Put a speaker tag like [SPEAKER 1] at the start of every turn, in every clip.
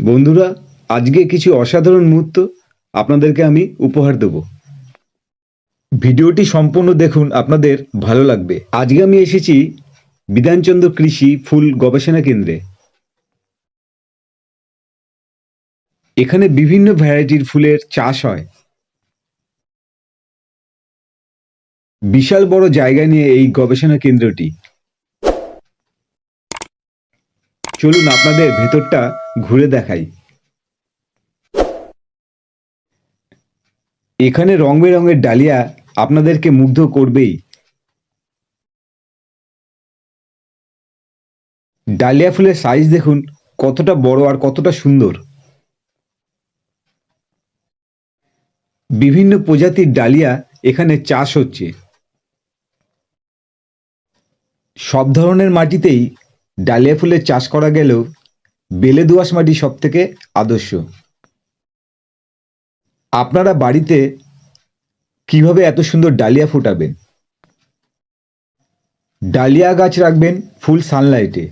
[SPEAKER 1] বন্ধুরা, আজকে কিছু অসাধারণ মুহূর্ত আপনাদেরকে আমি উপহার দেব। ভিডিওটি সম্পূর্ণ দেখুন, আপনাদের ভালো লাগবে। আজকে আমি এসেছি বিধানচন্দ্র কৃষি ফুল গবেষণা কেন্দ্রে। এখানে বিভিন্ন ভ্যারাইটির ফুলের চাষ হয়। বিশাল বড় জায়গা নিয়ে এই গবেষণা কেন্দ্রটি। চলুন আপনাদের ভেতরটা ঘুরে দেখাই। এখানে রং বেরঙের ডালিয়া আপনাদেরকে মুগ্ধ করবেই। ডালিয়া ফুলের সাইজ দেখুন, কতটা বড় আর কতটা সুন্দর। বিভিন্ন প্রজাতির ডালিয়া এখানে চাষ হচ্ছে। সব ধরনের মাটিতেই ডালিয়া ফুলের চাষ করা গেলেও বেলে দোআঁশ মাটি সব থেকে আদর্শ। আপনারা বাড়িতে কীভাবে এত সুন্দর ডালিয়া ফোটাবেন? ডালিয়া গাছ রাখবেন ফুল সানলাইটে।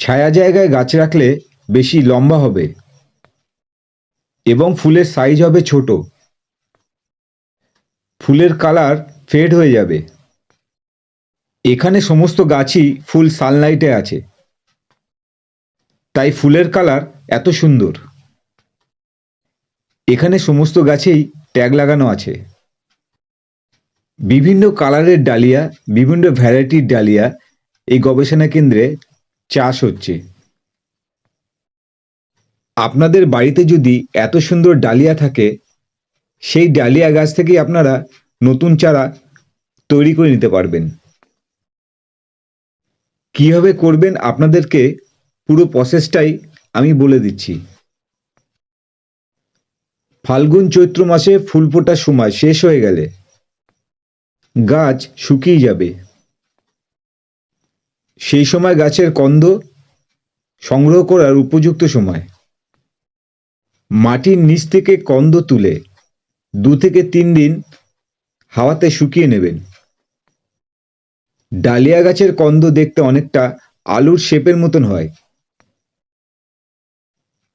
[SPEAKER 1] ছায়া জায়গায় গাছ রাখলে বেশি লম্বা হবে এবং ফুলের সাইজ হবে ছোট। ফুলের কালার ফেড হয়ে যাবে। এখানে সমস্ত গাছই ফুল সানলাইটে আছে। তাই ফুলের কালার এত সুন্দর। এখানে সমস্ত গাছেই ট্যাগ লাগানো আছে। বিভিন্ন কালারের ডালিয়া, বিভিন্ন ভ্যারাইটির ডালিয়া এই গবেষণা কেন্দ্রে চাষ হচ্ছে। আপনাদের বাড়িতে যদি এত সুন্দর ডালিয়া থাকে, সেই ডালিয়া গাছ থেকেই আপনারা নতুন চারা তৈরি করে নিতে পারবেন। কীভাবে করবেন আপনাদেরকে পুরো প্রসেসটাই আমি বলে দিচ্ছি। ফাল্গুন চৈত্র মাসে ফুল ফোটার সময় শেষ হয়ে গেলে গাছ শুকিয়ে যাবে। সেই সময় গাছের কন্দ সংগ্রহ করার উপযুক্ত সময়। মাটির নিচ থেকে কন্দ তুলে দু থেকে তিন দিন হাওয়াতে শুকিয়ে নেবেন। ডালিয়া গাছের কন্দ দেখতে অনেকটা আলুর শেপের মতন হয়।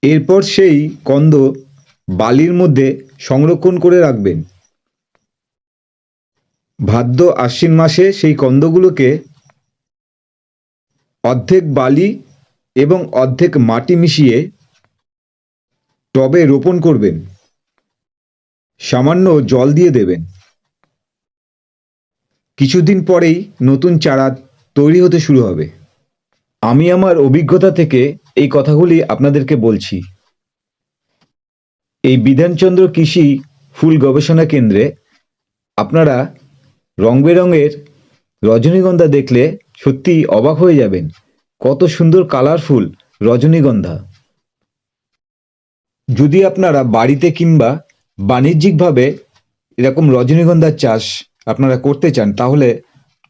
[SPEAKER 1] এরপর সেই কন্দ বালির মধ্যে সংরক্ষণ করে রাখবেন। ভাদ্র আশ্বিন মাসে সেই কন্দগুলোকে অর্ধেক বালি এবং অর্ধেক মাটি মিশিয়ে টবে রোপণ করবেন। সামান্য জল দিয়ে দেবেন। কিছুদিন পরেই নতুন চারা তৈরি হতে শুরু হবে। আমি আমার অভিজ্ঞতা থেকে এই কথাগুলি আপনাদেরকে বলছি। এই বিধানচন্দ্র কৃষি ফুল গবেষণা কেন্দ্রে আপনারা রং বেরঙের রজনীগন্ধা দেখলে সত্যি অবাক হয়ে যাবেন, কত সুন্দর কালারফুল রজনীগন্ধা। যদি আপনারা বাড়িতে কিংবা বাণিজ্যিকভাবে এরকম রজনীগন্ধার চাষ আপনারা করতে চান, তাহলে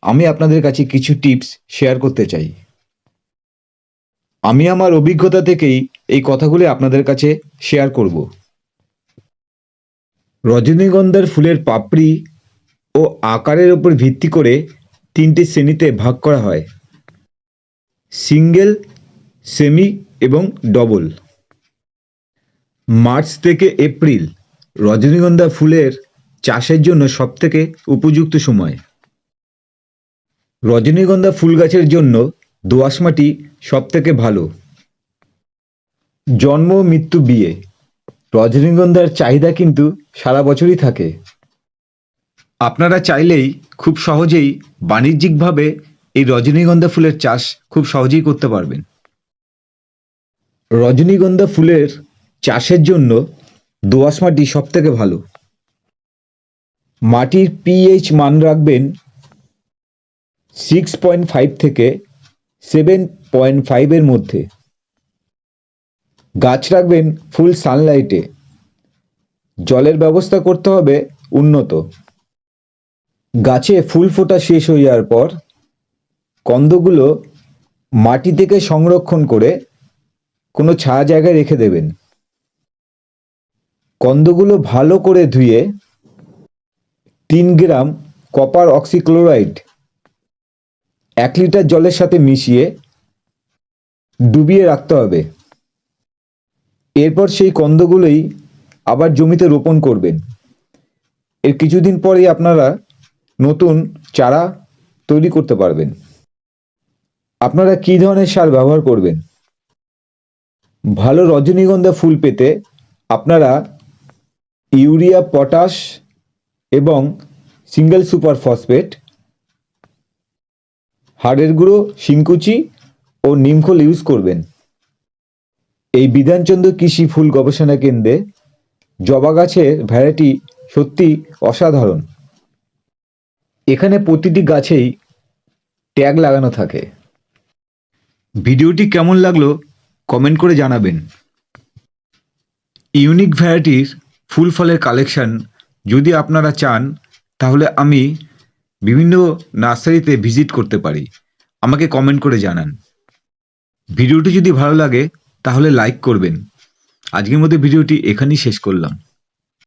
[SPEAKER 1] আমি আপনাদের কাছে কিছু টিপস শেয়ার করতে চাই। আমি আমার অভিজ্ঞতা থেকেই এই কথাগুলি আপনাদের কাছে শেয়ার করব। রজনীগন্ধার ফুলের পাপড়ি ও আকারের উপর ভিত্তি করে তিনটি শ্রেণীতে ভাগ করা হয়। সিঙ্গেল, সেমি এবং ডবল। মার্চ থেকে এপ্রিল রজনীগন্ধা ফুলের চাষের জন্য সবথেকে উপযুক্ত সময়? রজনীগন্ধা ফুল গাছের জন্য দোআঁশ মাটি সবথেকে ভালো। জন্ম, মৃত্যু, বিয়ে। রজনীগন্ধার চাহিদা কিন্তু সারা বছরই থাকে। আপনারা চাইলেই খুব সহজেই বাণিজ্যিকভাবে এই রজনীগন্ধা ফুলের চাষ খুব সহজেই করতে পারবেন। রজনীগন্ধা ফুলের চাষের জন্য দোআঁশ মাটি সব থেকে ভালো। মাটির পিএইচ মান রাখবেন সিক্স পয়েন্ট ফাইভ থেকে সেভেন পয়েন্ট ফাইভের মধ্যে। গাছ রাখবেন ফুল সানলাইটে জলের ব্যবস্থা করতে হবে উন্নত। গাছে ফুল ফোটা শেষ হয়ে যাওয়ার পর কন্দগুলো মাটি থেকে সংরক্ষণ করে কোনো ছায়া জায়গায় রেখে দেবেন। কন্দগুলো ভালো করে ধুয়ে তিন গ্রাম কপার অক্সিক্লোরাইড এক লিটার জলের সাথে মিশিয়ে ডুবিয়ে রাখতে হবে। এরপর সেই কন্দগুলোই আবার জমিতে রোপণ করবেন। এর কিছুদিন পরেই আপনারা নতুন চারা তৈরি করতে পারবেন। আপনারা কী ধরনের সার ব্যবহার করবেন? ভালো রজনীগন্ধা ফুল পেতে আপনারা ইউরিয়া, পটাশ এবং সিঙ্গেল সুপার ফসফেট হাড়ের গুঁড়ো, শিংকুচি ও নিমখোল ইউজ করবেন। এই বিধানচন্দ্র কৃষি ফুল গবেষণা কেন্দ্রে জবা গাছের ভ্যারাইটি সত্যি অসাধারণ। এখানে প্রতিটি গাছেই ট্যাগ লাগানো থাকে। ভিডিওটি কেমন লাগল কমেন্ট করে জানাবেন। ইউনিক ভ্যারাইটির ফুল ফলের কালেকশন যদি আপনারা চান, তাহলে আমি বিভিন্ন নার্সারিতে ভিজিট করতে পারি। আমাকে কমেন্ট করে জানান। ভিডিওটি যদি ভালো লাগে, তাহলে লাইক করবেন। আজকের মধ্যে ভিডিওটি এখানেই শেষ করলাম।